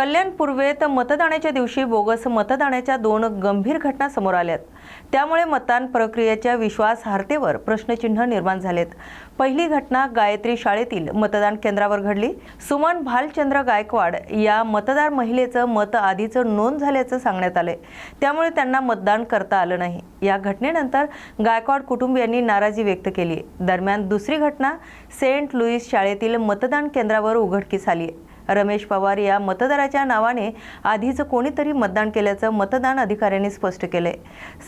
कल्याण पूर्वेत मतदानाच्या दिवशी बोगस मतदानाच्या दोन गंभीर घटना समोर आल्यात. त्यामुळे मतदान प्रक्रियेच्या विश्वासार्हतेवर प्रश्नचिन्ह निर्माण झालेत. पहिली घटना गायत्री शाळेतील मतदान केंद्रावर घडली. सुमन भालचंद्र गायकवाड या मतदार महिलेचं मत आधीचं नोंद झाल्याचं सांगण्यात आलंय. त्यामुळे त्यांना मतदान करता आलं नाही. या घटनेनंतर गायकवाड कुटुंबियांनी नाराजी व्यक्त केली. दरम्यान दुसरी घटना सेंट लुईस शाळेतील मतदान केंद्रावर उघडकीस आली आहे रमेश पवार या मतदाराच्या नावाने आधीच कोणीतरी मतदान केल्याचं मतदान अधिकाऱ्यांनी स्पष्ट केले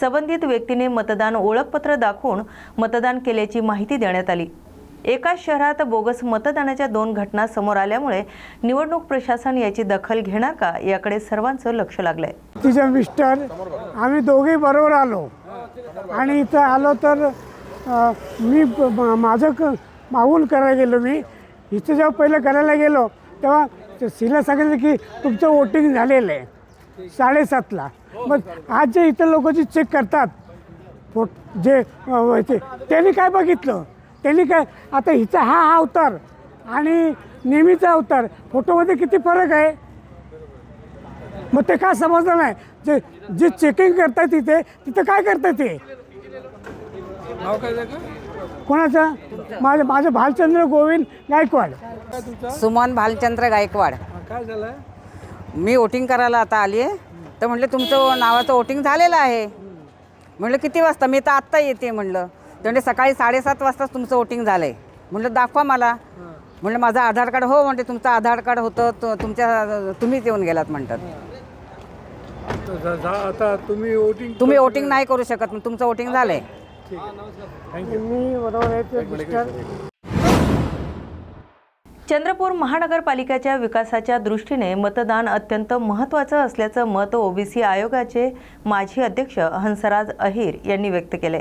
संबंधित व्यक्तीने मतदान ओळखपत्र दाखवून मतदान केल्याची माहिती देण्यात आली. एकाच शहरात बोगस मतदानाच्या दोन घटना समोर आल्यामुळे निवडणूक प्रशासन याची दखल घेणार का याकडे सर्वांचं लक्ष लागलंय. तिचे मिस्टर आम्ही दोघे बरोबर आलो. आणि इथं आलो तर मी माझं क मागून करायला गेलो मी. इथं जेव्हा पहिलं करायला गेलो तेव्हा ते सिला सांगितलं की तुमचं वोटिंग झालेलं आहे. साडेसातला. मग आज जे इथं लोक जे चेक करतात फोट जे ते त्यांनी काय बघितलं? त्यांनी काय आता हिचा हा हा अवतार आणि नेहमीचा अवतार फोटोमध्ये किती फरक आहे? मग ते काय समजलं नाही? जे जे चेकिंग करतात तिथे तिथं काय करतात ते? नाव काय कोणाचं? माझं माझं भालचंद्र गोविंद गायकवाड. सुमन भालचंद्र गायकवाड. काय झालंय मी वोटिंग करायला आता आली आहे. तर म्हटलं तुमचं नावाचं वोटिंग झालेलं आहे. म्हटलं किती वाजता? मी तर आत्ता येते म्हणलं तर म्हणजे सकाळी साडेसात वाजताच तुमचं वोटिंग झालं आहे म्हटलं दाखवा मला. म्हटलं माझं आधार कार्ड हो म्हणते तुमचं आधार कार्ड होतं. तुमच्या तुम्हीच येऊन गेलात म्हणतात. आता तुम्ही वोटिंग तुम्ही वोटिंग नाही. करू शकत. मग तुमचं वोटिंग झालं आहे आहे. चंद्रपूर महानगरपालिकेच्या विकासाच्या दृष्टीने मतदान अत्यंत महत्त्वाचं असल्याचं मत ओबीसी आयोगाचे माजी अध्यक्ष हंसराज अहिर यांनी व्यक्त केले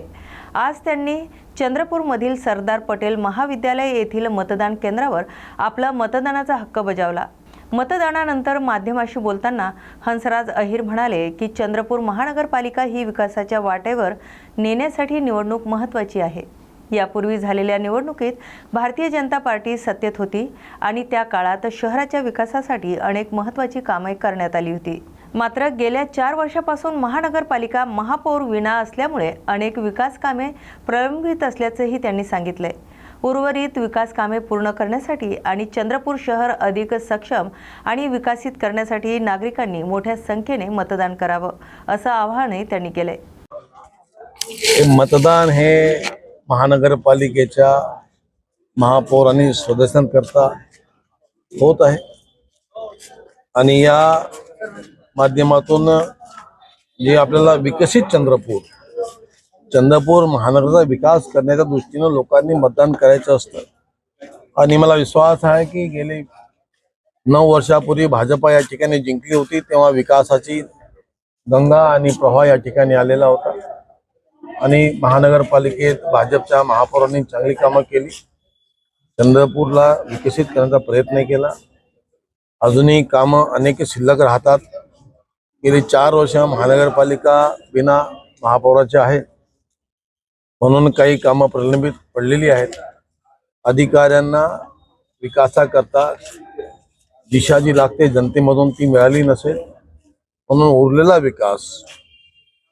आज त्यांनी चंद्रपूरमधील सरदार पटेल महाविद्यालय येथील मतदान केंद्रावर आपला मतदानाचा हक्क बजावला. मतदानानंतर माध्यमाशी बोलताना हंसराज अहिर म्हणाले की चंद्रपूर महानगरपालिका ही विकासाच्या वाटेवर नेण्यासाठी निवडणूक महत्त्वाची आहे. यापूर्वी झालेल्या निवडणुकीत भारतीय जनता पार्टी सत्तेत होती आणि त्या काळात शहराच्या विकासासाठी अनेक महत्त्वाची कामे करण्यात आली होती. मात्र गेल्या चार वर्षापासून महानगरपालिका महापौर विना असल्यामुळे अनेक विकास कामे प्रलंबित असल्याचंही त्यांनी सांगितलंय. उर्वरित विकास कामे पूर्ण करण्यासाठी आणि चंद्रपूर शहर अधिक सक्षम आणि विकसित करण्यासाठी नागरिकांनी मोठ्या संख्येने मतदान करावं असं आवाहनही त्यांनी केलंय. मतदान हे महानगरपालिकेच्या महापौर आणि सदस्यांकरता होत आहे. आणि या माध्यमातून जे आपल्याला विकसित चंद्रपूर चंद्रपूर महानगराचा विकास करण्याच्या दृष्टीनं लोकांनी मतदान करायचं असतं. आणि मला विश्वास आहे की गेले नऊ वर्षापूर्वी भाजपा या ठिकाणी जिंकली होती तेव्हा विकासाची गंगा आणि प्रवाह या ठिकाणी आलेला होता. आणि महानगरपालिकेत भाजपच्या महापौरांनी चांगली कामं केली. चंद्रपूरला विकसित करण्याचा प्रयत्न केला. अजूनही कामं अनेक शिल्लक राहतात. गेली चार वर्ष महानगरपालिका बिना महापौराचे आहे म्हणून काही कामं प्रलंबित पडलेली आहेत. अधिकाऱ्यांना विकासाकरता दिशा जी लागते जनतेमधून ती मिळाली नसेल म्हणून उरलेला विकास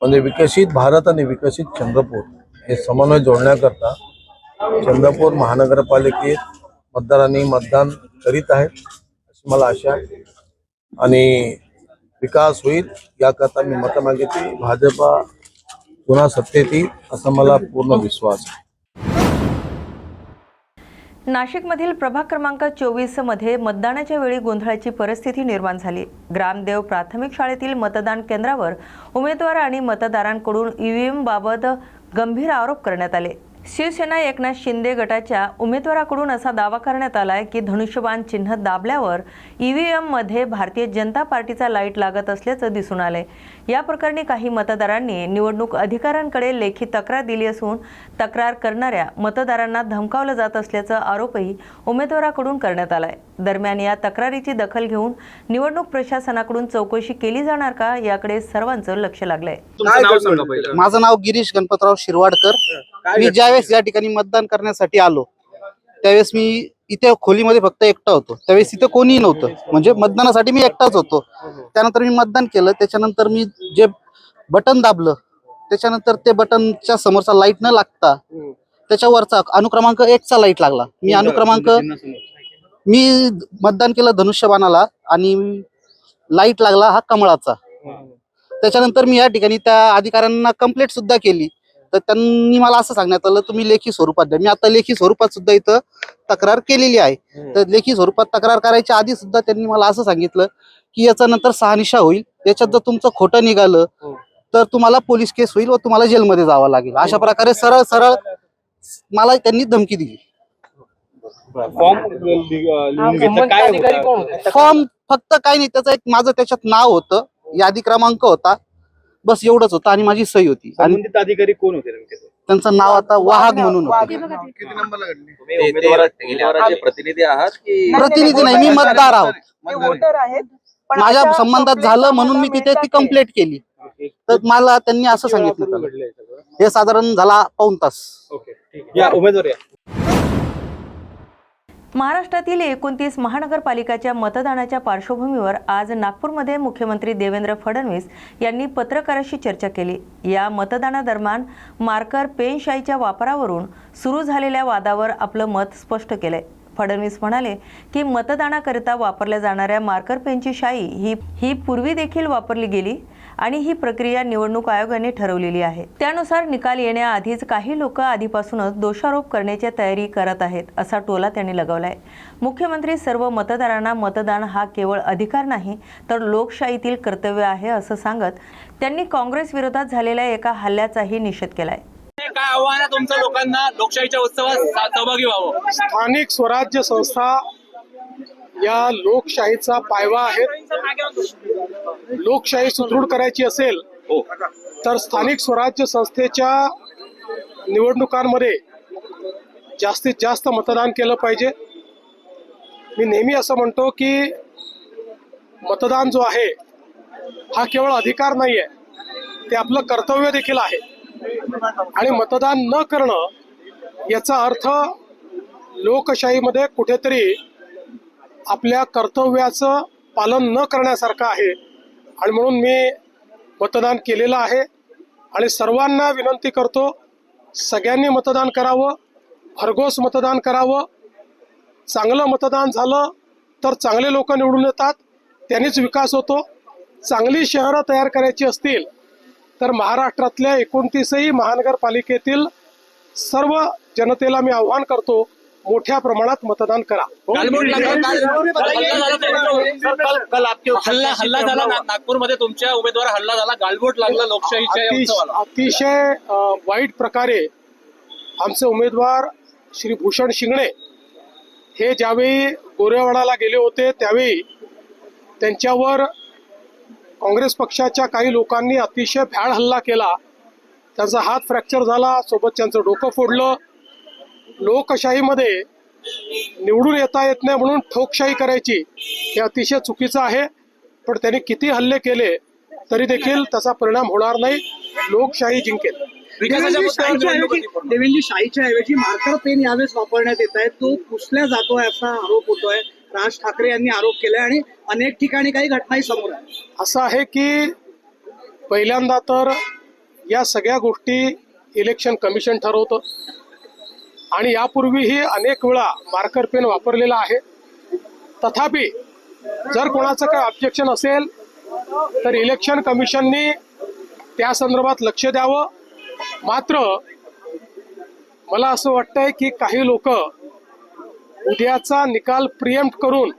म्हणजे विकसित भारत आणि विकसित चंद्रपूर हे समन्वय जोडण्याकरता चंद्रपूर महानगरपालिकेत मतदारांनी मतदान करीत आहेत अशी मला आशा आहे. आणि विकास होईल याकरता मी मतं मागितली. भाजपा पुन्हा सत्तेत येईल असा मला पूर्ण विश्वास आहे. नाशिकमधील प्रभाग क्रमांक चोवीसमध्ये मतदानाच्या वेळी गोंधळाची परिस्थिती निर्माण झाली. ग्रामदेव प्राथमिक शाळेतील मतदान केंद्रावर उमेदवार आणि मतदारांकडून ईव्हीएम बाबत गंभीर आरोप करण्यात आले. शिवसेना एकनाथ शिंदे गटाच्या उमेदवाराकडून असा दावा करण्यात आलाय की धनुष्यबाण चिन्ह दाबल्यावर ईव्हीएममध्ये भारतीय जनता पार्टीचा लाइट लागत असल्याचं दिसून आलंय. या प्रकरणी काही मतदारांनी निवडणूक अधिकाऱ्यांकडे लेखी तक्रार दिली असून तक्रार करणाऱ्या मतदारांना धमकावलं जात असल्याचा आरोपही उमेदवाराकडून करण्यात आलाय. दरम्यान या तक्रारीची दखल घेऊन निवडणूक प्रशासनाकडून चौकशी केली जाणार का याकडे सर्वांचं लक्ष लागलंय. माझं नाव गिरीश गणपतराव शिरवाडकर. मी ज्यावेळेस या ठिकाणी मतदान करण्यासाठी आलो त्यावेळेस मी इथे खोलीमध्ये फक्त एकटा होतो. त्यावेळेस इथे कोणीही नव्हतं. म्हणजे मतदानासाठी मी एकटाच होतो. त्यानंतर मी मतदान केलं. त्याच्यानंतर मी जे बटन दाबलं त्याच्यानंतर ते बटनच्या समोरचा लाइट न लागता त्याच्यावरचा अनुक्रमांक एकचा लाइट लागला. मी अनुक्रमांक मी मतदान केलं धनुष्यबाणाला आणि लाइट लागला हा कमळाचा. त्याच्यानंतर मी या ठिकाणी त्या अधिकाऱ्यांना कंप्लेंट सुद्धा केली. तर त्यांनी मला असं सांगण्यात आलं तुम्ही लेखी स्वरूपात द्या. मी आता लेखी स्वरूपात सुद्धा इथं तक्रार केलेली आहे. तर लेखी स्वरूपात तक्रार करायच्या आधी सुद्धा त्यांनी मला असं सांगितलं की याचा नंतर सहानिशा होईल. याच्यात जर तुमचं खोटं निघालं तर तुम्हाला पोलीस केस होईल व तुम्हाला जेलमध्ये जावं लागेल. अशा प्रकारे सरळ सरळ मला त्यांनी धमकी दिली. फॉर्म फक्त काही नाही त्याचं एक माझं त्याच्यात नाव होतं. यादी क्रमांक होता. बस एवढंच होतं आणि माझी सही होती. आणि संबंधित अधिकारी कोण होते नेमके ते? त्यांचं नाव आता वाहक म्हणून होतं. तुम्ही उमेदवाराचे उमेदवाराचे प्रतिनिधी आहात की प्रतिनिधी नाही मी मतदार आहोत. वोटर आहेत पण माझ्या अशा संबंधात झालं म्हणून मी तिथे ती. कंप्लेंट केली. तर मला त्यांनी असं सांगितलं त्याला. हे साधारण झाला पाऊन तास. ओके ठीक आहे. या उमेदवार या. महाराष्ट्रातील एकोणतीस महानगरपालिकाच्या मतदानाच्या पार्श्वभूमीवर आज नागपूरमध्ये मुख्यमंत्री देवेंद्र फडणवीस यांनी पत्रकाराशी चर्चा केली. या मतदानादरम्यान मार्कर पेनशाईच्या वापरावरून सुरू झालेल्या वादावर आपलं मत स्पष्ट केलंय. फडणवीस म्हणाले की मतदानाकरिता वापरल्या जाणाऱ्या मार्कर पेनची शाई ही ही पूर्वी देखील वापरली गेली. आणि ही प्रक्रिया निवडणूक आयोगाने ठरवलेली आहे. त्यानुसार निकाल येण्याआधीच काही लोक आधीपासूनच दोषारोप करण्याची तयारी करत आहेत असा टोला त्यांनी लगावलाय. मुख्यमंत्री सर्व मतदारांना मतदान हा केवळ अधिकार नाही तर लोकशाहीतील कर्तव्य आहे असं सांगत त्यांनी काँग्रेस विरोधात झालेल्या एका हल्ल्याचाही निषेध केलाय. काय आव्हान आहे तुमचं लोकांना? लोकशाहीच्या उत्सवात सहभागी व्हावं. स्थानिक स्वराज्य संस्था या लोकशाहीचा पायवा आहेत. लोकशाही सुदृढ करायची असेल तर स्थानिक स्वराज्य संस्थेच्या निवडणुकांमध्ये जास्तीत जास्त मतदान केलं पाहिजे. मी नेहमी असं म्हणतो की मतदान जो आहे हा केवळ अधिकार नाही आहे ते आपलं कर्तव्य देखील आहे. आणि मतदान न करणं याचा अर्थ लोकशाहीमध्ये कुठेतरी आपल्या कर्तव्याचं पालन न करण्यासारखं आहे. आणि म्हणून मी मतदान केलेलं आहे. आणि सर्वांना विनंती करतो सगळ्यांनी मतदान करावं भरघोस मतदान करावं. चांगलं मतदान झालं तर चांगले लोक निवडून येतात त्यांनीच विकास होतो. चांगली शहरं तयार करायची असतील तर महाराष्ट्रातल्या एकोणतीसही महानगरपालिकेतील सर्व जनतेला मी आव्हान करतो मोठ्या प्रमाणात मतदान करा. काल हल्ला हल्ला झाला नागपूरमध्ये तुमच्या उमेदवार हल्ला झाला गालबोट लागला लोकशाहीच्या अतिशय वाईट प्रकारे आमचे उमेदवार श्री भूषण शिंगणे हे ज्यावेळी गोरेवाडाला गेले होते त्यावेळी त्यांच्यावर काँग्रेस पक्षाच्या काही लोकांनी अतिशय भ्याड हल्ला केला. त्यांचा हात फ्रॅक्चर झाला सोबत त्यांचं डोकं फोडलं. लोकशाहीमध्ये निवडून येता येत नाही म्हणून ठोकशाही करायची हे अतिशय चुकीचं आहे. पण त्यांनी किती हल्ले केले तरी देखील त्याचा परिणाम होणार नाही. लोकशाही जिंकेल. देवेंद्र शाहीच्या ऐवजी मार्कर पेन यावेळेस वापरण्यात येत आहे तो पुसल्या जातोय असा आरोप होतोय. राज ठाकरे यांनी आरोप केलाय आणि अनेक ठिकाणी काही घटनाही समोर आहे असं आहे की पहिल्यांदा तर या सगळ्या गोष्टी इलेक्शन कमिशन ठरवतं. आणि यापूर्वीही अनेक वेळा मार्कर पेन वापरलेला आहे. तथापि जर कोणाचं काय ऑब्जेक्शन असेल तर इलेक्शन कमिशननी त्या संदर्भात लक्ष द्यावं. मात्र मला असं वाटतंय की काही लोक उद्याचा निकाल प्रिएम्प्ट करून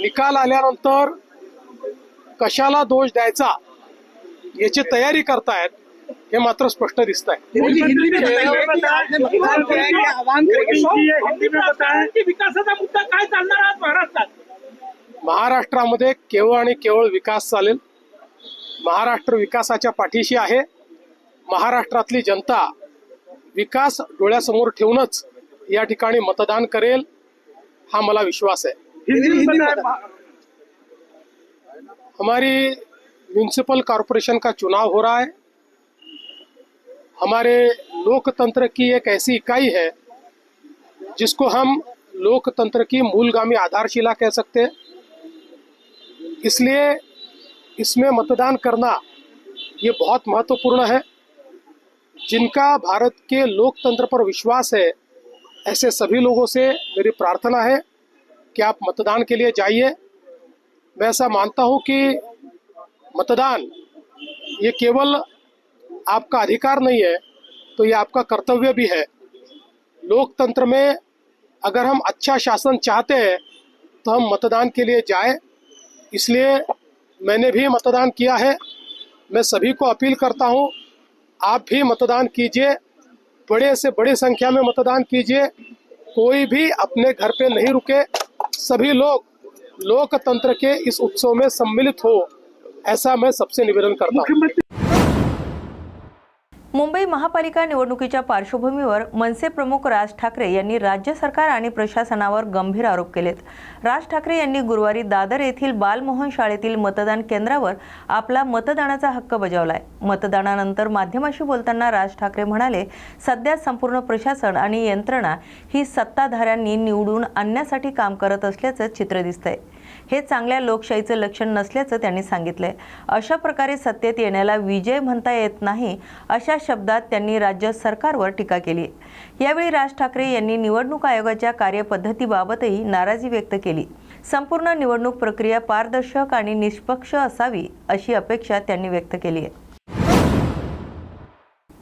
निकाल आल्यानंतर कशाला दोष द्यायचा याची तयारी करतायत. हे मात्र स्पष्ट दिसत आहे देवेंद्र, हिंदी में बताइए, मतदान क्या क्या आह्वान करेंगे? विकासाचा मुद्दा काय चालणार आज महाराष्ट्रात? महाराष्ट्रामध्ये केवळ आणि केवळ विकास चालेल. महाराष्ट्र विकासाच्या पाठीशी आहे. महाराष्ट्रातली जनता विकास डोळ्यासमोर ठेवूनच या ठिकाणी मतदान करेल हा मला विश्वास आहे। हमारी म्यूनिसिपल कॉरपोरेशन का चुनाव हो रहा है। हमारे लोकतंत्र की एक ऐसी इकाई है, जिसको हम लोकतंत्र की मूलगामी आधारशिला कह सकते हैं। इसलिए इसमें मतदान करना ये बहुत महत्वपूर्ण है। जिनका भारत के लोकतंत्र पर विश्वास है, ऐसे सभी लोगों से मेरी प्रार्थना है कि आप मतदान के लिए जाइए। मैं ऐसा मानता हूँ कि मतदान ये केवल आपका अधिकार नहीं है तो ये आपका कर्तव्य भी है। लोकतंत्र में अगर हम अच्छा शासन चाहते हैं तो हम मतदान के लिए जाए। इसलिए मैंने भी मतदान किया है। मैं सभी को अपील करता हूँ, आप भी मतदान कीजिए, बड़े से बड़ी संख्या में मतदान कीजिए। कोई भी अपने घर पे नहीं रुके, सभी लोग लोकतंत्र के इस उत्सव में सम्मिलित हो, ऐसा मैं सबसे निवेदन करता हूँ। मुंबई महापालिका निवडणुकीच्या पार्श्वभूमीवर मनसे प्रमुख राज ठाकरे यांनी राज्य सरकार आणि प्रशासनावर गंभीर आरोप केलेत. राज ठाकरे यांनी गुरुवारी दादर येथील बालमोहन शाळेतील मतदान केंद्रावर आपला मतदानाचा हक्क बजावलाय. मतदानानंतर माध्यमाशी बोलताना राज ठाकरे म्हणाले सध्या संपूर्ण प्रशासन आणि यंत्रणा ही सत्ताधाऱ्यांनी निवडून आणण्यासाठी काम करत असल्याचं चित्र दिसतंय. हे चांगल्या लोकशाहीचं लक्षण नसल्याचं त्यांनी सांगितलंय. अशा प्रकारे सत्तेत येण्याला विजय म्हणता येत नाही अशा शब्दात त्यांनी राज्य सरकारवर टीका केली. यावेळी राज ठाकरे यांनी निवडणूक आयोगाच्या कार्यपद्धतीबाबतही नाराजी व्यक्त केली. संपूर्ण निवडणूक प्रक्रिया पारदर्शक आणि निष्पक्ष असावी अशी अपेक्षा त्यांनी व्यक्त केली आहे.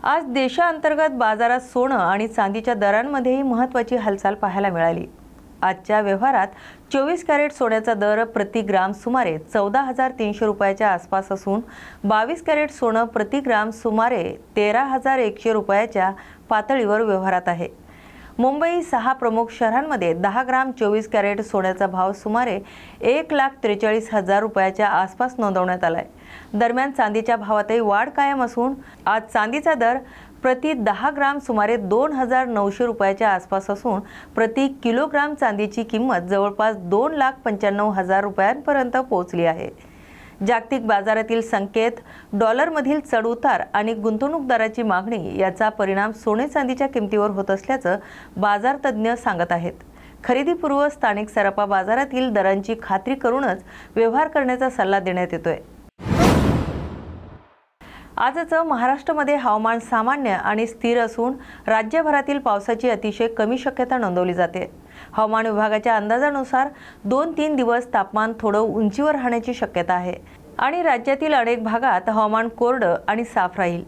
आज देशांतर्गत बाजारात सोनं आणि चांदीच्या दरांमध्येही महत्त्वाची हालचाल पाहायला मिळाली. आजच्या व्यवहारात चोवीस कॅरेट सोन्याचा दर प्रति ग्राम सुमारे चौदा हजार तीनशे रुपयाच्या आसपास असून बावीस कॅरेट सोनं प्रति ग्राम सुमारे तेरा हजार एकशे रुपयाच्या पातळीवर व्यवहारात आहे. मुंबई सहा प्रमुख शहरांमध्ये दहा ग्राम चोवीस कॅरेट सोन्याचा भाव सुमारे एक लाख त्रेचाळीस हजार रुपयाच्या आसपास नोंदवण्यात आला आहे दरम्यान चांदीच्या भावातही वाढ कायम असून आज चांदीचा दर प्रति दहा ग्राम सुमारे दोन हजार नऊशे रुपयाच्या आसपास असून प्रति किलोग्राम चांदीची किंमत जवळपास दोन लाख पंच्याण्णव हजार रुपयांपर्यंत पोहोचली आहे. जागतिक बाजारातील संकेत डॉलरमधील चढउतार आणि गुंतवणूकदाराची मागणी याचा परिणाम सोने चांदीच्या किमतीवर होत असल्याचं बाजार तज्ज्ञ सांगत आहेत. खरेदीपूर्व स्थानिक सराफा बाजारातील दरांची खात्री करूनच व्यवहार करण्याचा सल्ला देण्यात येतोय. आजचं महाराष्ट्रामध्ये हवामान सामान्य आणि स्थिर असून राज्यभरातील पावसाची अतिशय कमी शक्यता नोंदवली जाते. हवामान विभागाच्या अंदाजानुसार दोन तीन दिवस तापमान थोडं उंचीवर राहण्याची शक्यता आहे आणि राज्यातील अनेक भागात हवामान कोरडं आणि साफ राहील.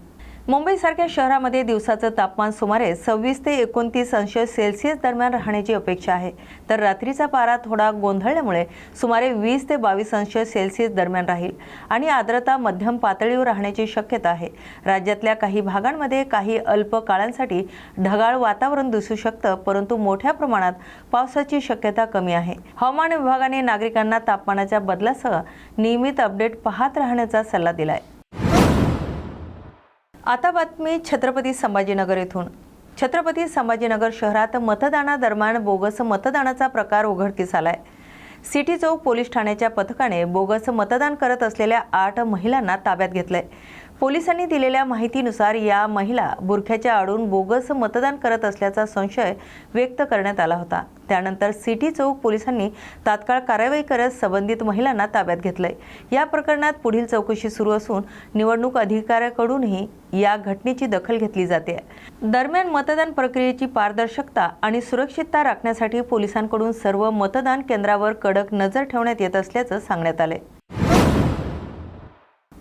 मुंबईसारख्या शहरामध्ये दिवसाचं तापमान सुमारे सव्वीस ते एकोणतीस अंश सेल्सिअस दरम्यान राहण्याची अपेक्षा आहे. तर रात्रीचा पारा थोडा गोंधळल्यामुळे सुमारे वीस ते बावीस अंश सेल्सिअस दरम्यान राहील आणि आर्द्रता मध्यम पातळीवर राहण्याची शक्यता आहे. राज्यातल्या काही भागांमध्ये काही अल्प काळांसाठी ढगाळ वातावरण दिसू शकतं परंतु मोठ्या प्रमाणात पावसाची शक्यता कमी आहे. हवामान विभागाने नागरिकांना तापमानाच्या बदलासह नियमित अपडेट पाहत राहण्याचा सल्ला दिलाय. आता बातमी छत्रपती संभाजीनगर येथून. छत्रपती संभाजीनगर शहरात मतदानादरम्यान बोगस मतदानाचा प्रकार उघडकीस आलाय. सिटी चौक पोलीस ठाण्याच्या पथकाने बोगस मतदान करत असलेल्या आठ महिलांना ताब्यात घेतलंय. पोलिसांनी दिलेल्या माहितीनुसार या महिला बुरख्याच्या आडून बोगस मतदान करत असल्याचा संशय व्यक्त करण्यात आला होता. त्यानंतर सिटी चौक पोलिसांनी तात्काळ कारवाई करत संबंधित महिलांना ताब्यात घेतलंय. या प्रकरणात पुढील चौकशी सुरू असून निवडणूक अधिकाऱ्याकडूनही या घटनेची दखल घेतली जाते. दरम्यान मतदान प्रक्रियेची पारदर्शकता आणि सुरक्षितता राखण्यासाठी पोलिसांकडून सर्व मतदान केंद्रावर कडक नजर ठेवण्यात येत असल्याचं सांगण्यात आलंय.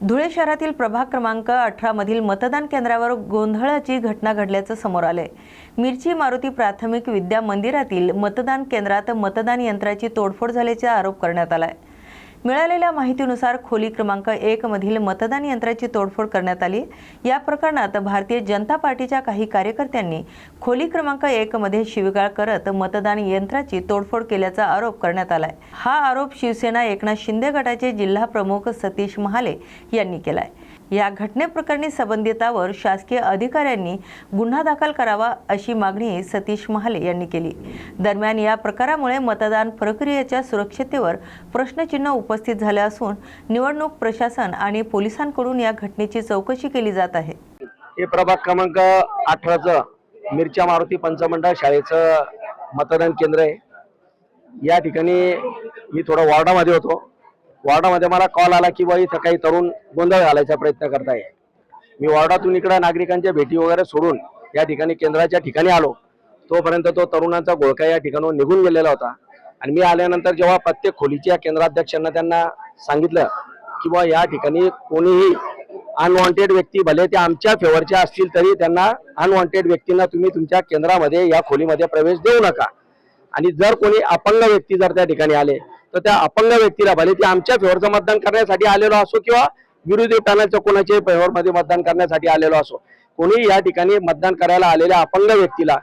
धुळे शहरातील प्रभाग क्रमांक अठरा मधील मतदान केंद्रावर गोंधळाची घटना घडल्याचं समोर आलंय. मिरची मारुती प्राथमिक विद्या मंदिरातील मतदान केंद्रात मतदान यंत्राची तोडफोड झाल्याचा आरोप करण्यात आलाय. मिळालेल्या माहितीनुसार खोली क्रमांक एक मधील मतदान यंत्राची तोडफोड करण्यात आली. या प्रकरणात भारतीय जनता पार्टीच्या काही कार्यकर्त्यांनी खोली क्रमांक एक मध्ये शिवीगाळ करत मतदान यंत्राची तोडफोड केल्याचा आरोप करण्यात आलाय. हा आरोप शिवसेना एकनाथ शिंदे गटाचे जिल्हा प्रमुख सतीश महाले यांनी केलाय. या घटनेप्रकरणी संबंधितावर शासकीय अधिकाऱ्यांनी गुन्हा दाखल करावा अशी मागणी सतीश महाले यांनी केली. दरम्यान या प्रकारामुळे मतदान प्रक्रियेच्या सुरक्षिततेवर प्रश्नचिन्ह उपस्थित झाले असून निवडणूक प्रशासन आणि पोलिसांकडून या घटनेची चौकशी केली जात आहे. हे प्रभाग क्रमांक अठराचं मिरच्या मारुती पंचमंडळ शाळेचं मतदान केंद्र आहे. या ठिकाणी मी थोडं वॉर्डामध्ये होतो. वॉर्डामध्ये मला कॉल आला की बा इथं काही तरुण गोंधळ घालायचा प्रयत्न करताय. मी वॉर्डातून इकडं नागरिकांच्या भेटी वगैरे सोडून या ठिकाणी केंद्राच्या ठिकाणी आलो. तोपर्यंत तो तरुणांचा घोळका या ठिकाणी निघून गेलेला होता. आणि मी आल्यानंतर जेव्हा प्रत्येक खोलीच्या केंद्राध्यक्षांना त्यांना सांगितलं की बा या ठिकाणी कोणीही अनवॉन्टेड व्यक्ती भले ते आमच्या फेवरच्या असतील तरी त्यांना अनवॉन्टेड व्यक्तींना तुम्ही तुमच्या केंद्रामध्ये या खोलीमध्ये प्रवेश देऊ नका. आणि जर कोणी अपंग व्यक्ती जर त्या ठिकाणी आले तर त्या अपंग व्यक्तीला भले ते आमच्या फेवरचं मतदान करण्यासाठी आलेलो असो किंवा विरोधी पॅनलच्या कोणाच्याही फेवरमध्ये मतदान करण्यासाठी आलेलो असो कोणी या ठिकाणी मतदान करायला आलेल्या अपंग व्यक्तीला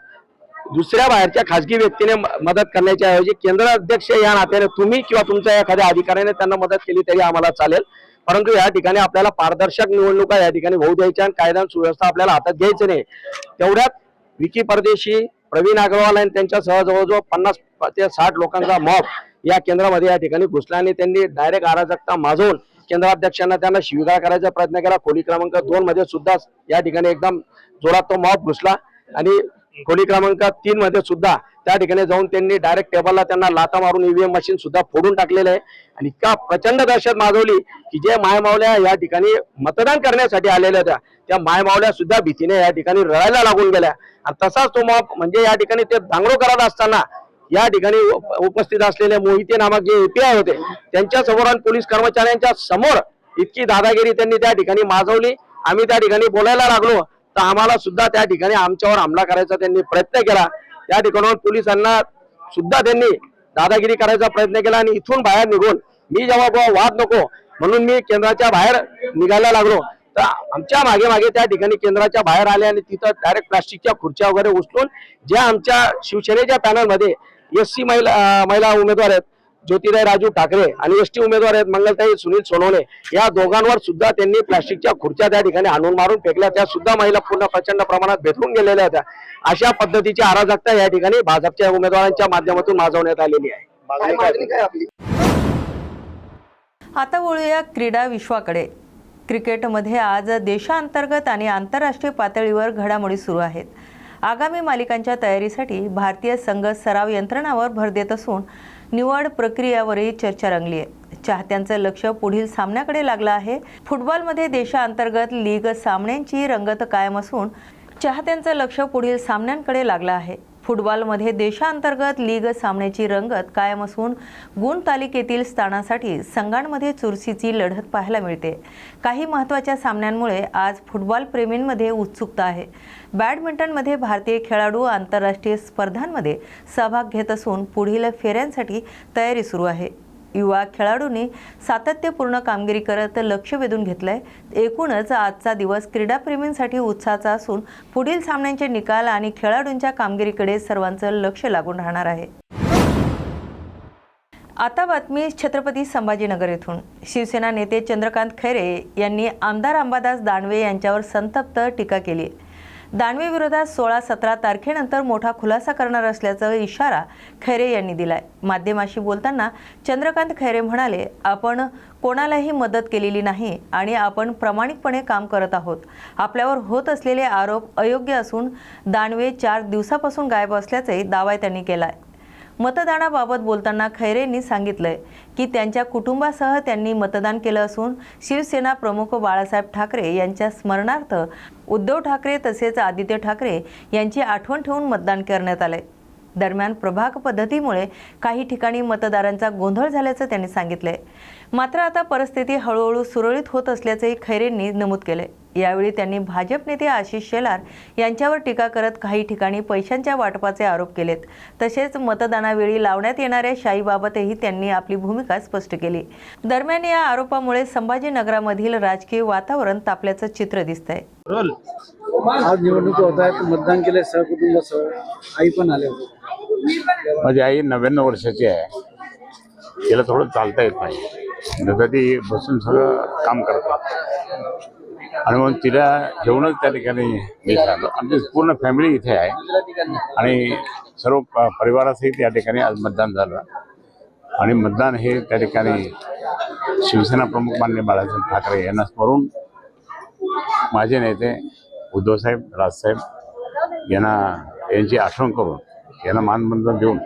दुसऱ्या बाहेरच्या खासगी व्यक्तीने मदत करण्याच्या ऐवजी केंद्र अध्यक्ष या नात्याने तुम्ही किंवा तुमच्या एखाद्या अधिकाऱ्याने त्यांना मदत केली तरी आम्हाला चालेल. परंतु या ठिकाणी आपल्याला पारदर्शक निवडणुका या ठिकाणी होऊ द्यायच्या आणि कायदा सुव्यवस्था आपल्याला हातात घ्यायचं नाही. तेवढ्यात विकी परदेशी प्रवीण अग्रवाल आणि त्यांच्यासह जवळजवळ पन्नास ते साठ लोकांचा मॉब या केंद्रामध्ये या ठिकाणी घुसला आणि त्यांनी डायरेक्ट अराजकता माजवून केंद्राध्यक्षांना त्यांना शिवीगाळ करायचा प्रयत्न केला. खोली क्रमांक दोन मध्ये सुद्धा या ठिकाणी एकदम जोरात तो मॉब घुसला आणि खोली क्रमांक तीन मध्ये सुद्धा त्या ठिकाणी जाऊन त्यांनी डायरेक्ट टेबलला त्यांना लाता मारून ईव्हीएम मशीन सुद्धा फोडून टाकलेलं आहे. आणि इतका प्रचंड दहशत माजवली की जे मायमावल्या या ठिकाणी मतदान करण्यासाठी आलेल्या होत्या त्या मायमावल्या सुद्धा भीतीने या ठिकाणी रडायला लागून गेल्या. आणि तसाच तो मॉब म्हणजे या ठिकाणी ते दांगडो करत असताना या ठिकाणी उपस्थित असलेले मोहिते नामक जे एपीआय होते त्यांच्यासमोर आणि पोलीस कर्मचाऱ्यांच्या समोर इतकी दादागिरी त्यांनी त्या ठिकाणी माजवली. आम्ही त्या ठिकाणी बोलायला लागलो तर आम्हाला सुद्धा त्या ठिकाणी आमच्यावर हमला करायचा त्यांनी प्रयत्न केला. त्या ठिकाणाहून पोलिसांना सुद्धा त्यांनी दादागिरी करायचा प्रयत्न केला आणि इथून बाहेर निघून मी जेव्हा वाद नको म्हणून मी केंद्राच्या बाहेर निघायला लागलो. तर आमच्या मागे मागे त्या ठिकाणी केंद्राच्या बाहेर आले आणि तिथं डायरेक्ट प्लास्टिकच्या खुर्च्या वगैरे उचलून ज्या आमच्या शिवसेनेच्या पॅनलमध्ये एस सी महिला महिला उमेदवार आहेत. ज्योतिराय राजू ठाकरे आणि एस टी उमेदवार आहेत मंगलताई सुनील सोनवणे. या दोघांवर सुद्धा त्यांनी प्लास्टिकच्या खुर्च्या त्या ठिकाणी आणून मारून फेकल्या. त्या सुद्धा महिला पूर्ण प्रचंड प्रमाणात भेटून गेलेल्या होत्या. अशा पद्धतीची अराजकता या ठिकाणी भाजपच्या उमेदवारांच्या माध्यमातून माजवण्यात आलेली आहे. आता वळूया क्रीडा विश्वाकडे. क्रिकेटमध्ये आज देशांतर्गत आणि आंतरराष्ट्रीय पातळीवर घडामोडी सुरू आहेत. आगामी मालिकांच्या तयारीसाठी भारतीय संघ सराव यंत्रणावर भर देत असून निवड प्रक्रियावरही चर्चा रंगली आहे चाहत्यांचं लक्ष पुढील सामन्याकडे लागलं आहे. फुटबॉलमध्ये देशांतर्गत लीग सामन्यांची रंगत कायम असून चाहत्यांचं लक्ष पुढील सामन्यांकडे लागलं आहे. फुटबॉलमध्ये देशांतर्गत लीग सामन्याची रंगत कायम असून गुण तालिकेतील स्थानासाठी संघांमध्ये चुरशीची लढत पाहायला मिळते. काही महत्त्वाच्या सामन्यांमुळे आज फुटबॉल प्रेमींमध्ये उत्सुकता आहे. बॅडमिंटनमध्ये भारतीय खेळाडू आंतरराष्ट्रीय स्पर्धांमध्ये सहभाग घेत असून पुढील फेऱ्यांसाठी तयारी सुरू आहे. युवा खेळाडूंनी सातत्यपूर्ण कामगिरी करत लक्ष वेधून घेतलंय. एकूणच आजचा दिवस क्रीडाप्रेमींसाठी उत्साहाचा असून पुढील सामन्यांचे निकाल आणि खेळाडूंच्या कामगिरीकडे सर्वांचं लक्ष लागून राहणार आहे. आता बातमी छत्रपती संभाजीनगर येथून. शिवसेना नेते चंद्रकांत खैरे यांनी आमदार अंबादास दानवे यांच्यावर संतप्त टीका केली आहे. दानवे विरोधात सोळा सतरा तारखेनंतर मोठा खुलासा करणार असल्याचा इशारा खैरे यांनी दिलाय. माध्यमाशी बोलताना चंद्रकांत खैरे म्हणाले आपण कोणालाही मदत केलेली नाही आणि आपण प्रामाणिकपणे काम करत आहोत. आपल्यावर होत असलेले आरोप अयोग्य असून दानवे चार दिवसापासून गायब असल्याचे दावा त्यांनी केलाय. मतदानाबाबत बोलताना खैरेंनी सांगितलंय की त्यांच्या कुटुंबासह त्यांनी मतदान केलं असून शिवसेना प्रमुख बाळासाहेब ठाकरे यांच्या स्मरणार्थ उद्धव ठाकरे तसेच आदित्य ठाकरे यांची आठवण ठेवून मतदान करण्यात आलंय. दरम्यान प्रभाग पद्धतीमुळे काही ठिकाणी मतदारांचा गोंधळ झाल्याचं त्यांनी सांगितलंय. मात्र आता परिस्थिती हळूहळू सुरळीत होत असल्याचंही खैरेंनी नमूद केलंय. यावेळी त्यांनी भाजप नेते आशिष शेलार यांच्यावर टीका करत काही ठिकाणी पैशांच्या वाटपाचे आरोप केलेत. तसेच मतदानावेळी लावण्यात येणाऱ्या शाईबाबतही त्यांनी आपली भूमिका स्पष्ट केली. दरम्यान या आरोपामुळे संभाजीनगरामधील राजकीय वातावरण तापल्याचं चित्र दिसतंय. आज निवडणूक होत आहेत. मतदान केले सहकुटुंबासह आई पण आले होते. माझी आई नव्याण्णव वर्षाची आहे. तिला थोडं चालता येत नाही. ती बसून सगळं काम करतात. आणि म्हणून तिला घेऊनच त्या ठिकाणी मी झालो. आमची पूर्ण फॅमिली इथे आहे. आणि सर्व प- परिवारासहित या ठिकाणी आज मतदान झालं. आणि मतदान हे त्या ठिकाणी शिवसेना प्रमुख मान्य बाळासाहेब ठाकरे यांना स्मरून माझे नेते उद्धवसाहेब राजसाहेब यांना यांची आठवण करून यांना मानबंधन देऊन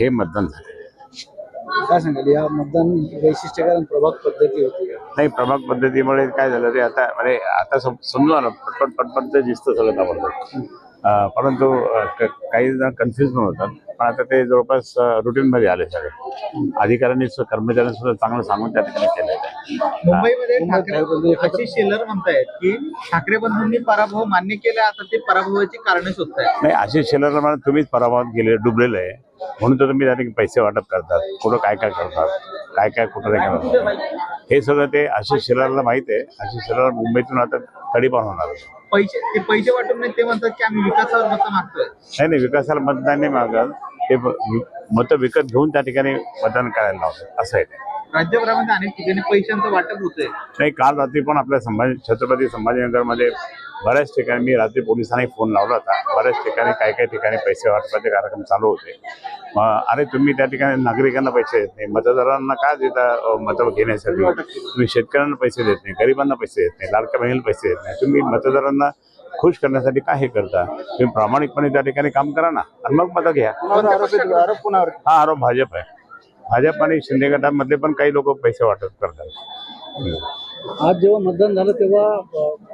हे मतदान झाले. काय सांगाल? या मतदान वैशिष्ट्य कारण प्रभाग पद्धती होती नाही प्रभाग पद्धतीमुळे काय झालं ते आता म्हणजे आता सम- आलं पटपट पटपट ते दिसतं सगळं ताबडतोब अं, परंतु अं, क- काही जण कन्फ्युज पण होतात. पण आता ते जवळपास रुटीन मध्ये आले सगळे. अधिकाऱ्यांनी कर्मचाऱ्यांनी सुद्धा चांगलं सांगून त्या ठिकाणी केलं मुंबईमध्ये ठाकरे अशी शेलर म्हणतायत की ठाकरे बंधूंनी पराभव मान्य केला आता ते पराभवाची कारणे शोधतायत. नाही असे शेलर मला तुम्हीच पराभवात गेले डुबलेले आहे. म्हणून तर तुम्ही त्या ठिकाणी पैसे वाटप करतात. कुठं काय काय करतात? काय काय कुठं काय करतात हे सगळं ते असे शेलरला माहीत आहे. असे शेलर मुंबईतून आता तडीपार होणार. पैसे ते पैसे वाटून नाही ते म्हणतात की आम्ही विकासावर मतं मागतोय. नाही नाही विकासाला मतदान नाही मागत. ते मतं विकत घेऊन त्या ठिकाणी मतदान करायला लावतात. असं आहे ते. राज्यभरामध्ये अनेक ठिकाणी पैशांचं वाटप होतंय. नाही काल रात्री पण आपल्या संभाजी छत्रपती संभाजीनगरमध्ये बऱ्याच ठिकाणी मी रात्री पोलिसांनाही फोन लावला होता. बऱ्याच ठिकाणी काही काही ठिकाणी पैसे वाटपाचे कार्यक्रम चालू होते. अरे तुम्ही त्या ठिकाणी नागरिकांना पैसे देत नाही मतदारांना का देता मतं घेण्यासाठी? तुम्ही शेतकऱ्यांना पैसे देत नाही गरिबांना पैसे देत नाही लाडक्या बहिणीला पैसे देत नाही. तुम्ही मतदारांना खुश करण्यासाठी काय हे करता? तुम्ही प्रामाणिकपणे त्या ठिकाणी काम करा ना. आणि मग मतं घ्या. हा आरोप भाजप आहे. भाजप आणि शिंदे गटामधले पण काही लोक पैसे वाटप करतात. आज जेव्हा मतदान झालं तेव्हा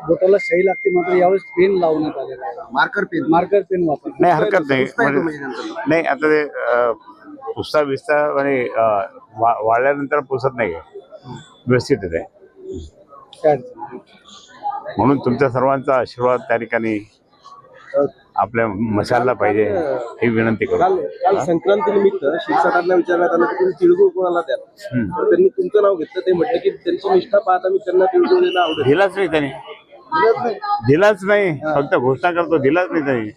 बोटाला सही लागते मात्र यावेळेस पेन लावण्यात आलेला आहे. Marker pen. मार्कर पेन वापर नाही हरकत नाही. म्हणजे नाही आता ते अं, पुसता बिसता आणि अं, वा- वाळल्यानंतर पुसत नाही व्यवस्थित आहे ते. म्हणून तुमच्या सर्वांचा आशीर्वाद त्या ठिकाणी आपल्या मशालला पाहिजे ही विनंती करू. काल संक्रांती निमित्त शिरसाटांना विचारण्यात आलं की तुम्ही तिळगुळ कोणाला द्या. तर त्यांनी तुमचं नाव घेतलं ते म्हटलं की त्यांची निष्ठा पाहता मी त्यांना तिळगुळ देणं आवडेल. दिलाच नाही त्याने. दिलाच नाही. फक्त घोषणा करतो दिलाच नाही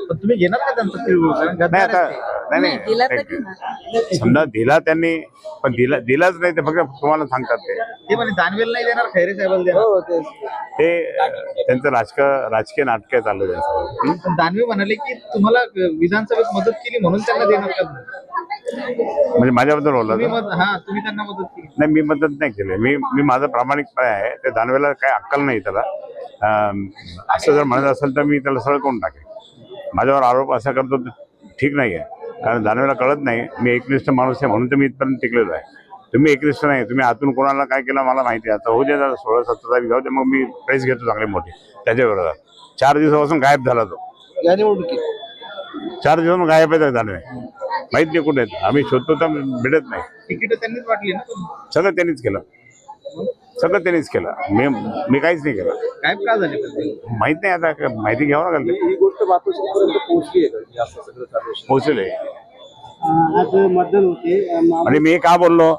पण तुम्ही घेणार का त्यांचं तिळगुळ कारण नाही गद्दार आता आहेत ते. नाही नाही. समजा दिला त्यांनी पण दिला दिलाच नाही ते फक्त तुम्हाला सांगतात ते. ते म्हणे दानवेल नाही देणार खैरे साहेबाला देणार? ते अं, त्यांचं राजक राजकीय नाटक चाललं त्यांचं हं? पण दानवे म्हणाले की तुम्हाला विधानसभेत मदत केली म्हणून त्यांना देणार का? म्हणजे माझ्याबद्दल बोलला तुम्ही का? मत हा तुम्ही त्यांना मदत केली. नाही मी मदत नाही केली. मी मी माझं प्रामाणिकपणे आहे. ते दानवेला काही अक्कल नाही त्याला. अं, असं जर म्हणत असेल तर मी त्याला सरळ करून टाकेन. माझ्यावर आरोप असा करतो ते ठीक नाही आहे. कारण दानवेला कळत नाही. मी एकनिष्ठ माणूस आहे म्हणून तर मी इथपर्यंत टिकलेलो आहे. तुम्ही एकनिष्ठ नाही. तुम्ही आतून कोणाला काय केलं मला माहिती आहे. आता होऊ दे जरा सोळा सतरा तारीख जाऊ दे मग मी प्रेस घेतो चांगली मोठी. त्याच्या विरोधात चार दिवसापासून गायब झाला तो. या निवडणुकीत. चार दिवस गायब आहे दानवे माहीत नाही कुठे आहेत. आम्ही शोधतो तर भेटत नाही. तिकीट त्यांनीच वाटली ना सगळं त्यांनीच केलं. सगळं त्यांनीच केलं. मी मी काहीच नाही केलं. गायब का झाले? माहीत नाही आता काय माहिती घ्यावं लागेल. ही गोष्ट मातोश्रीपर्यंत पोहोचली आहे? पोहोचले आज मतदान होते. आणि मी का बोललो?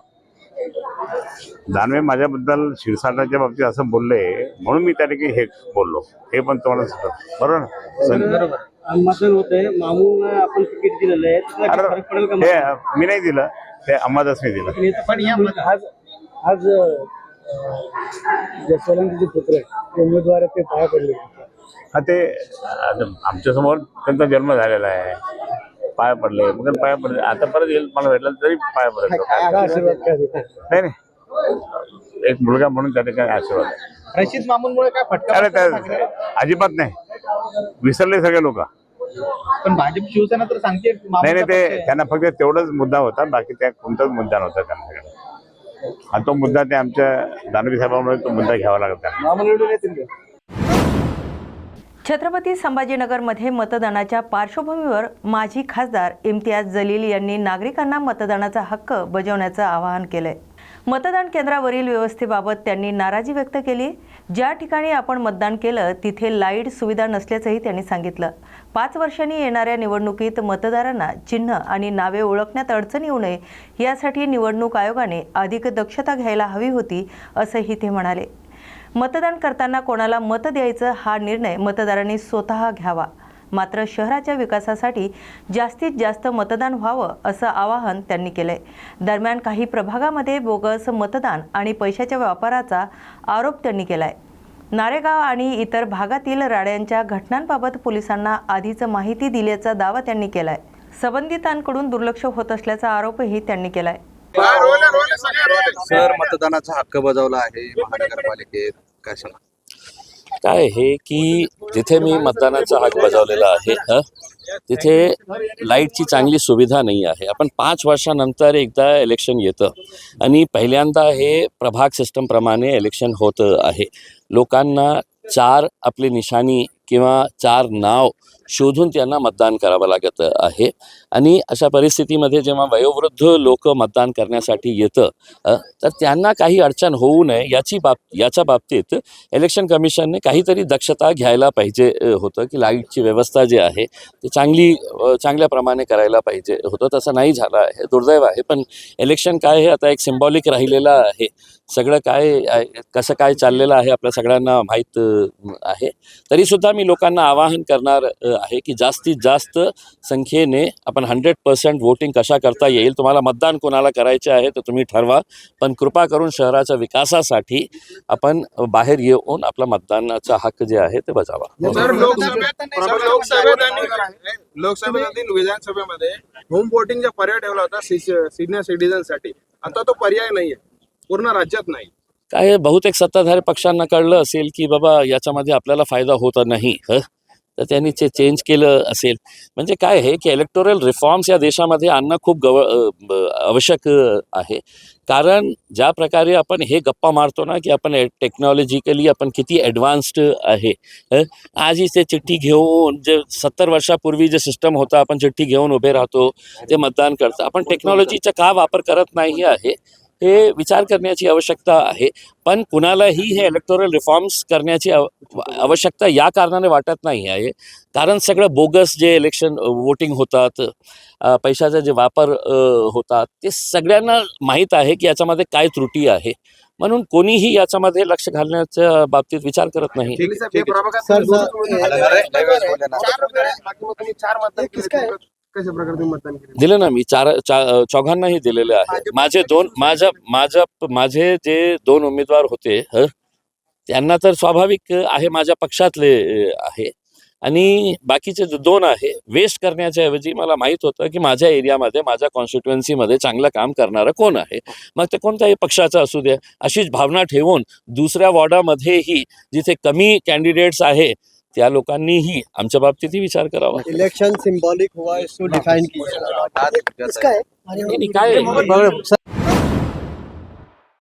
दानवे माझ्याबद्दल शिरसाटाच्या बाबतीत असं बोलले म्हणून मी त्या ठिकाणी हे बोललो. हे पण तुम्हाला सांगतो. बरोबर ना? बरोबर. मतदान होतंय मामून आपण तिकीट दिलेलं आहे. त्याचा फरक पडेल का हे मी नाही दिलं. ते अंबादासने दिलं. पण या मत- आज आज जसवंतचे पुत्र ते उमेदवार ते पाया पडले. हा ते आता आमच्यासमोर त्यांचा जन्म झालेला आहे. पाय पडले. मग पाय पडले. आता परत येईल मला भेटलं तरी पाय पडेल तो. आशीर्वाद काय देतात नाही नाही. एक मुलगा म्हणून त्या ठिकाणी आशीर्वाद आहे? रशीद मामूनमुळे काय फटका अरे बसला त्या ठाकरे? अजिबात नाही. विसरले सगळे लोक पण भाजप शिवसेना तर सांगते नाही नाही ते. त्यांना फक्त तेवढाच मुद्दा होता बाकी त्या कोणताच मुद्दा नव्हता त्यांना आणि तो मुद्दा ते आमच्या दानवी साहेबांमुळे तो मुद्दा घ्यावा त्यांना का? छत्रपती संभाजीनगरमध्ये मतदानाच्या पार्श्वभूमीवर माजी खासदार इम्तियाज जलील यांनी नागरिकांना मतदानाचा हक्क बजावण्याचं आवाहन केलंय मतदान केंद्रावरील व्यवस्थेबाबत त्यांनी नाराजी व्यक्त केली. ज्या ठिकाणी आपण मतदान केलं तिथे लाइट सुविधा नसल्याचंही त्यांनी सांगितलं. पाच वर्षांनी येणाऱ्या निवडणुकीत मतदारांना चिन्ह आणि नावे ओळखण्यात अडचण येऊ नये यासाठी निवडणूक आयोगाने अधिक दक्षता घ्यायला हवी होती असंही ते म्हणाले. मतदान करताना कोणाला मत द्यायचं हा निर्णय मतदारांनी स्वतः घ्यावा. मात्र शहराच्या विकासासाठी जास्तीत जास्त मतदान व्हावं असं आवाहन त्यांनी केलंय. दरम्यान काही प्रभागामध्ये बोगस मतदान आणि पैशाच्या व्यापाराचा आरोप त्यांनी केलाय. नारेगाव आणि इतर भागातील राड्यांच्या घटनांबाबत पोलिसांना आधीच माहिती दिल्याचा दावा त्यांनी केलाय. संबंधितांकडून दुर्लक्ष होत असल्याचा आरोपही त्यांनी केलाय. सर मतदानाचा हक्क बजावला आहे महानगरपालिकेत. काय सांगा काय आहे की जिथे मी मतदानाचा हक बजावलेला आहे तिथे लाईटची चांगली सुविधा नाही आहे. आपण पाच वर्षानंतर एकदा इलेक्शन येतं आणि पहिल्यांदा हे प्रभाग सिस्टमप्रमाणे इलेक्शन होतं आहे. लोकांना चार आपली निशाणी किंवा चार नाव शोधून त्यांना मतदान करावं लागत आहे. आणि अशा परिस्थितीमध्ये जेव्हा वयोवृद्ध लोक मतदान करण्यासाठी येतं तर त्यांना काही अडचण होऊ नये याची बाब याच्या बाबतीत इलेक्शन कमिशनने काहीतरी दक्षता घ्यायला पाहिजे होतं की लाईटची व्यवस्था जी आहे ती चांगली चांगल्याप्रमाणे करायला पाहिजे होतं. तसं नाही झालं आहे दुर्दैव आहे. पण इलेक्शन काय हे आता एक सिम्बॉलिक राहिलेलं आहे. सगळं काय आहे- कसं काय चाललेलं आहे आपल्या सगळ्यांना माहीत आहे. तरीसुद्धा मी लोकांना आवाहन करणार आहे की जास्तीत जास्त संख्येने आपण हंड्रेड पर्सेंट वोटिंग कशा करता येईल तुम्हाला मतदान कोणाला करायचे आहे तर तुम्ही ठरवा. पण कृपा करून शहराच्या विकासासाठी आपण बाहेर येऊन आपला मतदानाचा हक्क जे आहे ते बजावा. लोकसभेतील विधानसभेमध्ये होम वोटिंगचा पर्याय ठेवला होता सिनियर सिटीजनसाठी. आता तो पर्याय नाहीये. पूर्ण राज्यात नाही. काय बहुतेक सत्ताधारी पक्षांना कळलं असेल की बाबा याच्यामध्ये आपल्याला फायदा होत नाही ह? तर त्यांनी ते चेंज केलं असेल. म्हणजे काय आहे की इलेक्टोरल रिफॉर्म्स या देशामध्ये आणणं खूप गव आवश्यक आहे. कारण ज्या प्रकारे आपण हे गप्पा मारतो ना की आपण टेक्नॉलॉजिकली आपण किती ॲडव्हान्स्ड आहे ह? आजही ते चिठ्ठी घेऊन जे सत्तर वर्षापूर्वी जे सिस्टम होतं आपण चिठ्ठी घेऊन उभे राहतो ते मतदान करतं. आपण टेक्नॉलॉजीचा का वापर करत नाही आहे? हे विचार करण्याची आवश्यकता आहे. पण कुणालाही हे इलेक्टोरल रिफॉर्म्स करण्याची आव आवश्यकता या कारणाने वाटत नाही आहे. कारण सगळं बोगस जे इलेक्शन वोटिंग होतात पैशाचा जे वापर होतात ते सगळ्यांना माहीत आहे की याच्यामध्ये काय त्रुटी आहे. म्हणून कोणीही याच्यामध्ये लक्ष घालण्याच्या बाबतीत विचार करत नाही. कशा प्रकारे तुम्ही मतदान केलं? दिलं ना मी. चार चा चौघांनाही दिलेले आहे. माझे दोन माझ्या माझ्या माझे जे दोन उमेदवार होते ह त्यांना तर स्वाभाविक आहे माझ्या पक्षातले अ, आहे. आणि बाकीचे जे दोन आहे वेस्ट करण्याच्या ऐवजी मला माहीत होतं की माझ्या एरियामध्ये माझ्या कॉन्स्टिट्युएन्सीमध्ये चांगलं काम करणारं कोण आहे? मग ते कोणत्याही पक्षाचं असू द्या अशीच भावना ठेवून दुसऱ्या वॉर्डामध्येही जिथे कमी कॅन्डिडेट्स आहे त्या लोकांनीही आमच्या बाबतीतही विचार करावा. इलेक्शन सिंबॉलिक हुआ इसको डिफाइन काय?